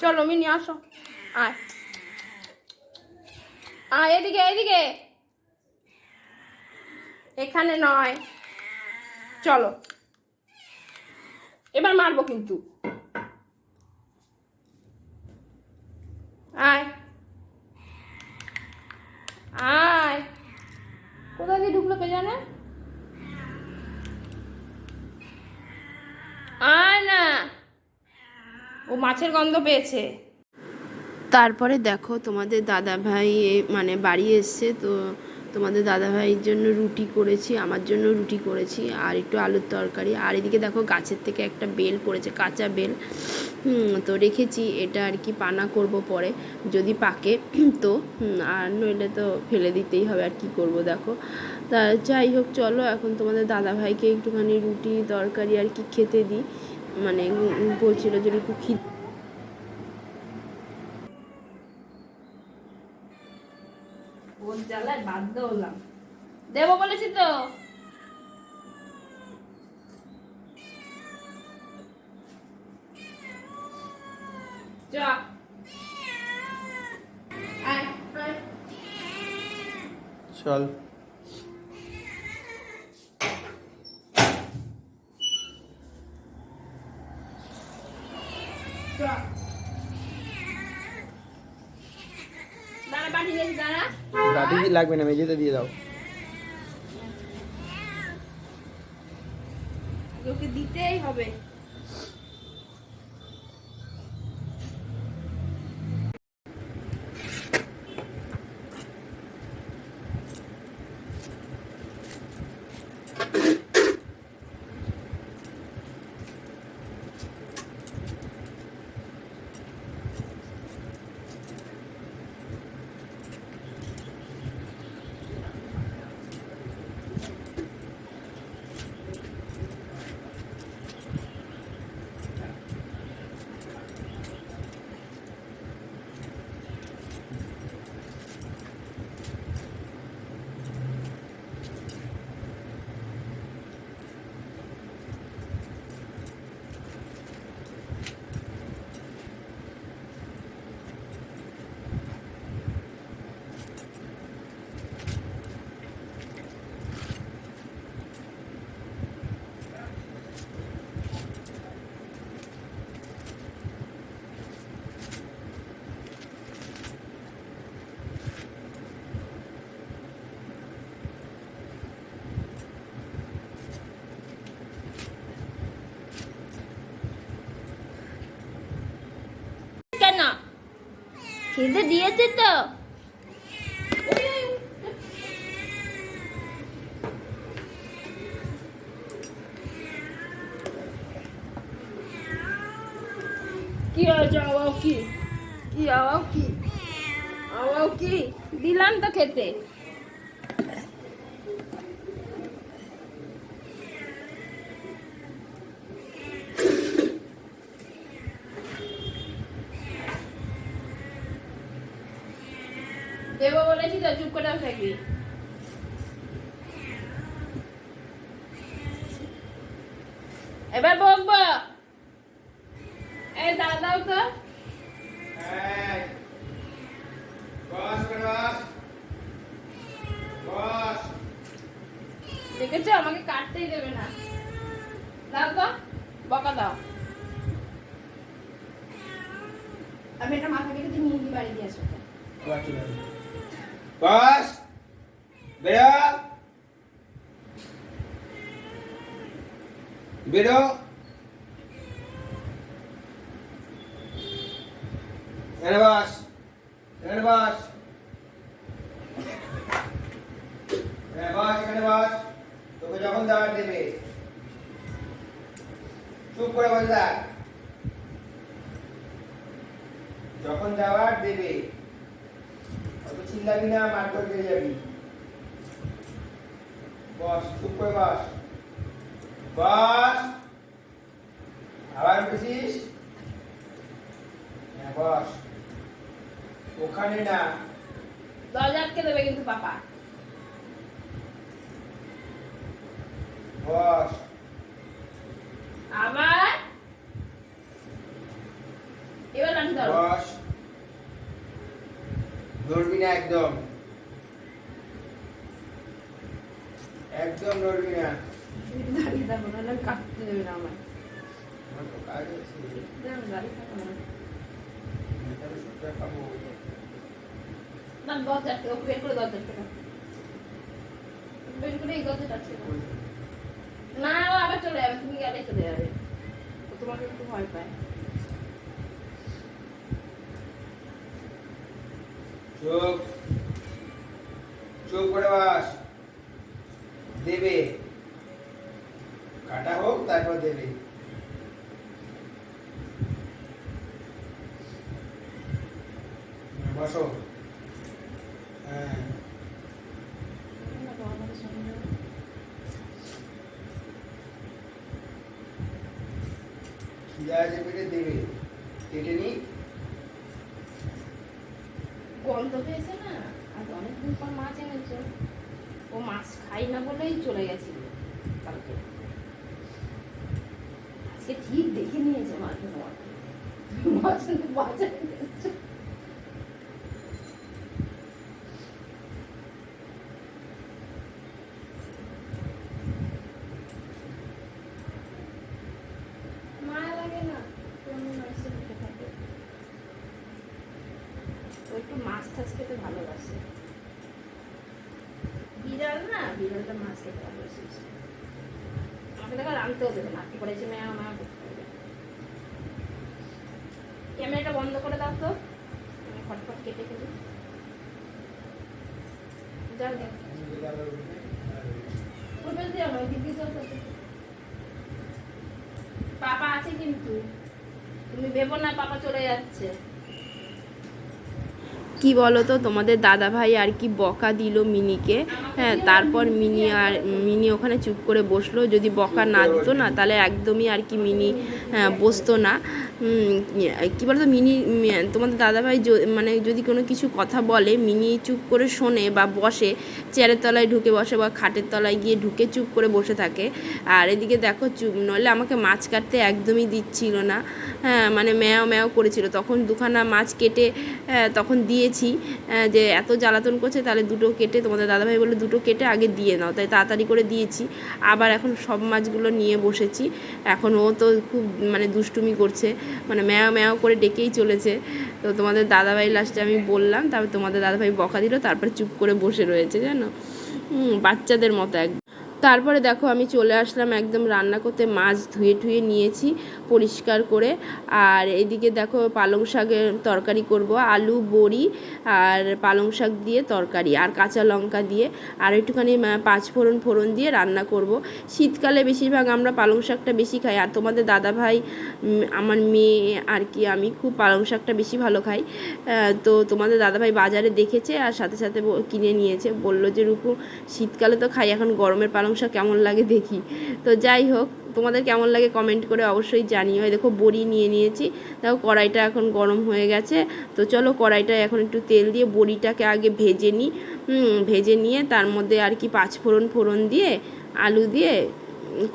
চলো, মিনি, আসো। আয়। আয়, এদিকে এদিকে। এখানে নয়। চলো। এবার মারবো কিন্তু। আয়। আয়। কোথায় দিয়ে ঢুকলো কে জানে? আয় না। ও মাছের গন্ধ পেয়েছে। তারপরে দেখো তোমাদের দাদা ভাই মানে বাড়ি এসছে, তো তোমাদের দাদা ভাইয়ের জন্য রুটি করেছি, আমার জন্য রুটি করেছি, আর একটু আলুর তরকারি। আর এদিকে দেখো গাছের থেকে একটা বেল পড়েছে, কাঁচা বেল। তো রেখেছি, এটা আর কি পানা করব পরে, যদি পাকে, তো আর নইলে তো ফেলে দিতেই হবে, আর কি করব দেখো। তা যাই হোক, চলো, এখন তোমাদের দাদা ভাইকে একটুখানি রুটি, তরকারি আর কি খেতে দিই। মানে বলছিল যে একটু খিদ ওর জ্বালায় বাধ্য হলাম। দেবো বলেছি তো। চ। আয়, আয়। চল। লাঠি লাগবে না মেঝেতে দিয়ে দাও। দিতেই হবে কেন খেতে দিয়েছে তো। কি হয়েছে আওয়াও কি? কি আওয়াও কি? আওয়াও কি? দিলাম তো খেতে। দেবো বলেছি তো চুপ করে থাকবি এবার বকবো। এই দাদাও তো। দেখেছ? আমাকে কাটতেই দেবে না। দাও তো বকা দাও। আমি এটা মাথা কেটে নিয়ে বাড়ি দিয়ে আসব। বস বেরো বেরো এখানে বস এখানে বস হ্যাঁ বস এখানে বস তোকে যখন দাওয়াত দেবে চুপ করে বল থাক যখন দাওয়াত দেবে অত চিল্লাবি না মার করে দিয়ে যাবি। বস চুপ করে বস। বস আবার উঠেছিস হ্যাঁ বস। ওখানে না। দরজা আটকে দেবে কিন্তু পাপা। বস। আবার? এবার লাঠি ধরো বস। নড়বি না, একদম। একদম নড়বি না। দরজা আটকে ওকে বের করে দরজা আটকে দাও। বের করে এই দরজাটা আটকে না আবার চলে যাবে, তুমি গেলে চলে যাবে। তোমাকে একটু ভয় পায়। চোখ চোখ করে বাস। দেবে। কাটা হোক, তারপর দেবে। বসো। হ্যাঁ। খিদা আছে পেটে, দেবে। কেটে নি গন্ধ পেয়েছে না আজ অনেকদিন পর মাছ এনেছো। ও মাছ খাই না বলেই চলে গেছিল কালকে। আজকে ঠিক দেখে নিয়েছে মাছ। মাছ বাজারে এনেছো। মায়া লাগে না কোনো মাছের মুখে থাকে ও একটু মাছ টাছ খেতে ভালোবাসে। বিড়াল না, বিড়ালটা মাছ খেতে ভালোবাসে। আমাকে দেখো দেবে না। কি করেছে মেয়া হবে ক্যামেরাটা বন্ধ করে দাও তো। আমি ফটফট কেটে ফেলি। যাও যাও। পাপা আছে কিন্তু। তুমি ভেবো না, পাপা চলে যাচ্ছে। কি বলো তো তোমাদের দাদা ভাই আর কি বকা দিল মিনিকে। হ্যাঁ তারপর মিনি আর মিনি ওখানে চুপ করে বসল। যদি বকা না দিত না তাহলে একদমই আর কি মিনি হ্যাঁ, বসতো না। কি বলতো মিনি তোমাদের দাদাভাই মানে যদি কোনো কিছু কথা বলে মিনি চুপ করে শোনে বা বসে চেয়ারের তলায় ঢুকে বসে বা খাটের তলায় গিয়ে ঢুকে চুপ করে বসে থাকে। আর এদিকে দেখো চুপ নইলে আমাকে মাছ কাটতে একদমই দিচ্ছিল না। হ্যাঁ মানে ম্যাও ম্যাও করেছিল। তখন দুখানা মাছ কেটে হ্যাঁ, তখন দিয়েছি হ্যাঁ, যে এত জ্বালাতন করছে তাহলে দুটো কেটে তোমাদের দাদাভাই বলে দুটো কেটে আগে দিয়ে নাও। তাই তাড়াতাড়ি করে দিয়েছি। আবার এখন সব মাছগুলো নিয়ে বসেছি। এখন ও তো খুব মানে দুষ্টুমি করছে। মানে ম্যাও ম্যাও করে ডেকেই চলেছে। তো তোমাদের দাদাভাই লাস্টে আমি বললাম, তারপর তোমাদের দাদাভাই বকা দিল, তারপর চুপ করে বসে রয়েছে, জানো? বাচ্চাদের মতো এক তারপরে দেখো আমি চলে আসলাম একদম রান্না করতে মাছ ধুয়ে টুয়ে নিয়েছি পরিষ্কার করে। আর এদিকে দেখো পালং শাকের তরকারি করব আলু বড়ি আর পালং শাক দিয়ে তরকারি আর কাঁচা লঙ্কা দিয়ে। আর একটুখানি আহ, পাঁচ ফোড়ন ফোড়ন দিয়ে রান্না করব। শীতকালে বেশিরভাগ আমরা পালং শাকটা বেশি খাই। আর তোমাদের দাদা ভাই আমার মেয়ে আর কি আমি খুব পালং শাকটা বেশি ভালো খাই। তো তোমাদের দাদাভাই বাজারে দেখেছে আর সাথে সাথে কিনে নিয়েছে। বলল যে রূপু শীতকালে তো খাই এখন গরমের পালং শাক কেমন লাগে দেখি। তো যাই হোক, তোমাদের কেমন লাগে কমেন্ট করে অবশ্যই জানিও। দেখো বড়ি নিয়ে নিয়েছি। দেখো কড়াইটা এখন গরম হয়ে গেছে। তো চলো কড়াইটা এখন একটু তেল দিয়ে বড়িটাকে আগে ভেজে নিই ভেজে নিয়ে তার মধ্যে আর কি পাঁচ ফোড়ন ফোড়ন দিয়ে আলু দিয়ে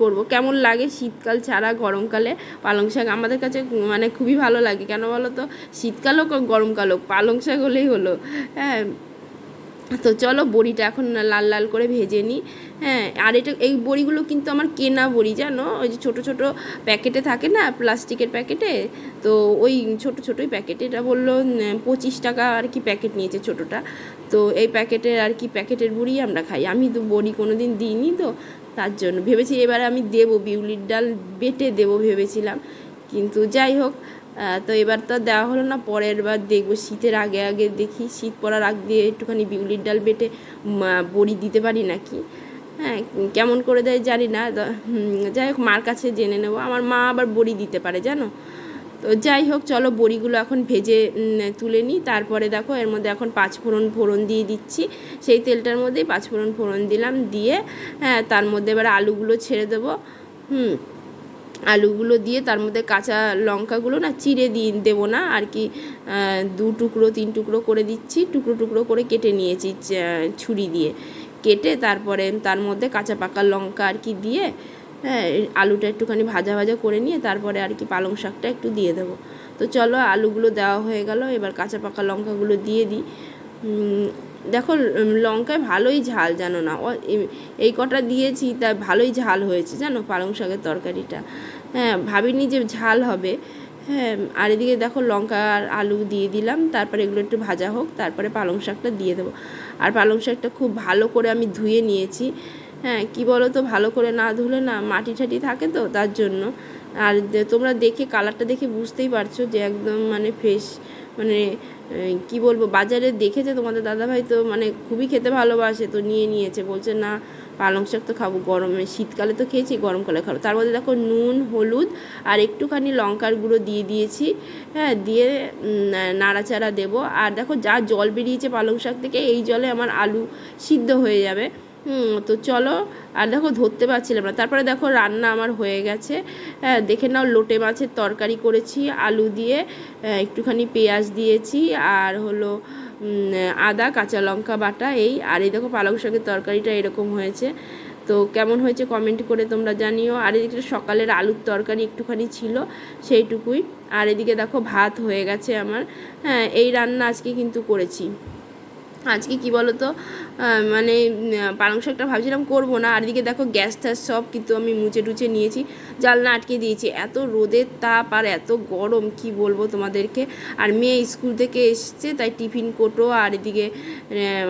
করব। কেমন লাগে শীতকাল ছাড়া, গরমকালে? পালং শাক আমাদের কাছে মানে খুবই ভালো লাগে। কেন বলো তো? শীতকাল হোক গরমকাল হোক, পালং শাক হলেই হলো। হ্যাঁ তো চলো বড়িটা এখন লাল লাল করে ভেজে নিই। হ্যাঁ আর এটা, এই বড়িগুলো কিন্তু আমার কেনা বড়ি, জানো? ওই যে ছোটো ছোটো প্যাকেটে থাকে না, প্লাস্টিকের প্যাকেটে? তো ওই ছোটো ছোটোই প্যাকেটে। এটা বলল পঁচিশ টাকা আর কি প্যাকেট নিয়েছে ছোটোটা। তো এই প্যাকেটের আর কি প্যাকেটের বড়ি আমরা খাই। আমি তো বড়ি কোনো দিন দিইনি তো, তার জন্য। ভেবেছি এবারে আমি দেবো, বিউলির ডাল বেটে দেবো ভেবেছিলাম। কিন্তু যাই হোক তো এবার তো দেওয়া হলো না, পরের বার দেখব। শীতের আগে আগে দেখি, শীত পড়ার আগ দিয়ে একটুখানি বিউলির ডাল বেটে বড়ি দিতে পারি নাকি? হ্যাঁ কেমন করে দেয় জানি না যাই হোক, মার কাছে জেনে নেব। আমার মা আবার বড়ি দিতে পারে, জানো? তো যাই হোক, চলো বড়িগুলো এখন ভেজে তুলে নিই। তারপরে দেখো, এর মধ্যে এখন পাঁচ ফোড়ন দিয়ে দিচ্ছি। সেই তেলটার মধ্যেই পাঁচ ফোড়ন ফোড়ন দিলাম, দিয়ে হ্যাঁ তার মধ্যে এবার আলুগুলো ছেড়ে দেবো। হুম আলুগুলো দিয়ে তার মধ্যে কাঁচা লঙ্কাগুলো না চিড়ে দিয়ে দেবো না, আর কি দু টুকরো, তিন টুকরো করে দিচ্ছি, টুকরো টুকরো করে কেটে নিয়েছি ছুরি দিয়ে। কেটে তারপরে তার মধ্যে কাঁচা পাকা লঙ্কা আর কি দিয়ে হ্যাঁ আলুটা একটুখানি ভাজা ভাজা করে নিয়ে তারপরে আর কি পালং শাকটা একটু দিয়ে দেবো। তো চলো আলুগুলো দেওয়া হয়ে গেল, এবার কাঁচা পাকা লঙ্কাগুলো দিয়ে দিই। দেখো লঙ্কায় ভালোই ঝাল, জানো না? এই- কটা দিয়েছি তা ভালোই ঝাল হয়েছে, জানো, পালং শাকের তরকারিটা। হ্যাঁ ভাবিনি যে ঝাল হবে। হ্যাঁ আর এদিকে দেখো, লঙ্কা আর আলু দিয়ে দিলাম, তারপরে এগুলো একটু ভাজা হোক, তারপরে পালং শাকটা দিয়ে দেবো। আর পালং শাকটা খুব ভালো করে আমি ধুয়ে নিয়েছি। হ্যাঁ কি বলো তো ভালো করে না ধুলে না মাটি ঠাটি থাকে তো, তার জন্য। আর তোমরা দেখে, কালারটা দেখে বুঝতেই পারছ যে একদম মানে ফ্রেশ মানে কি বলব, বাজারে দেখেছে তোমাদের দাদাভাই তো মানে খুবই খেতে ভালোবাসে, তো নিয়ে নিয়েছে। বলছে, না, পালং শাক তো খাব গরমে। শীতকালে তো খেয়েছি গরমকালে খাব। তার মধ্যে দেখো নুন, হলুদ আর একটুখানি লঙ্কার গুঁড়ো দিয়ে দিয়েছি। হ্যাঁ দিয়ে নাড়াচাড়া দেবো। আর দেখো, যা জল বেরিয়েছে পালং শাক থেকে, এই জলে আমার আলু সিদ্ধ হয়ে যাবে। তো চলো, আর দেখো ধরতে পারছিলাম না। তারপরে দেখো রান্না আমার হয়ে গেছে। হ্যাঁ দেখে নাও লোটে মাছের তরকারি করেছি, আলু দিয়ে একটুখানি পেঁয়াজ দিয়েছি, আর হলো আদা, কাঁচা লঙ্কা বাটা, এই, আর এই দেখো পালং শাকের তরকারিটা এরকম হয়েছে। তো কেমন হয়েছে কমেন্ট করে তোমরা জানিও। আর এদিকে সকালের আলুর তরকারি একটুখানি ছিল, সেইটুকুই। আর এদিকে দেখো ভাত হয়ে গেছে আমার। হ্যাঁ এই রান্না আজকে কিন্তু করেছি। আজকে কি বলো তো মানে পালং শাকটা ভাবছিলাম করব না। আর এদিকে দেখো গ্যাস ট্যাস সব কিন্তু আমি মুছে টুচে নিয়েছি। জালনা আটকে দিয়েছি। এত রোদের তাপ আর এত গরম, কি বলব তোমাদেরকে? আর মেয়ে স্কুল থেকে এসছে, তাই টিফিন কোটো আর এদিকে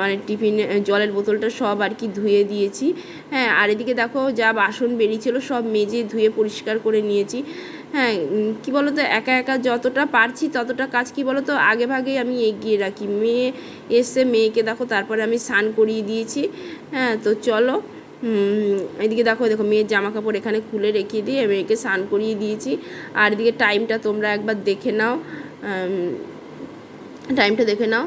মানে টিফিন জলের বোতলটা সব আর কি ধুয়ে দিয়েছি। হ্যাঁ আর এদিকে দেখো যা বাসন বেরিয়েছিল সব মেজে ধুয়ে পরিষ্কার করে নিয়েছি। হ্যাঁ কি বলো তো একা একা যতটা পারছি ততটা কাজ, কি বলো তো আগে ভাগেই আমি এগিয়ে রাখি। মেয়ে এসে মেয়েকে দেখো, তারপরে আমি স্নান করিয়ে দিয়েছি। হ্যাঁ তো চলো এদিকে দেখো দেখো, মেয়ের জামা কাপড় এখানে খুলে রেখে দিয়ে মেয়েকে স্নান করিয়ে দিয়েছি। আর এদিকে টাইমটা তোমরা একবার দেখে নাও। টাইমটা দেখে নাও।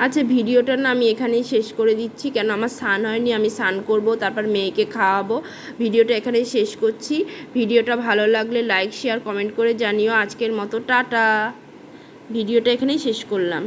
আচ্ছা ভিডিওটা না আমি এখানেই শেষ করে দিচ্ছি। কেন আমার স্নান হয়নি, আমি স্নান করব, তারপর মেয়েকে খাওয়াবো। ভিডিওটা এখানেই শেষ করছি। ভিডিওটা ভালো লাগলে লাইক, শেয়ার, কমেন্ট করে জানিও। আজকের মতো, টাটা। ভিডিওটা এখানেই শেষ করলাম।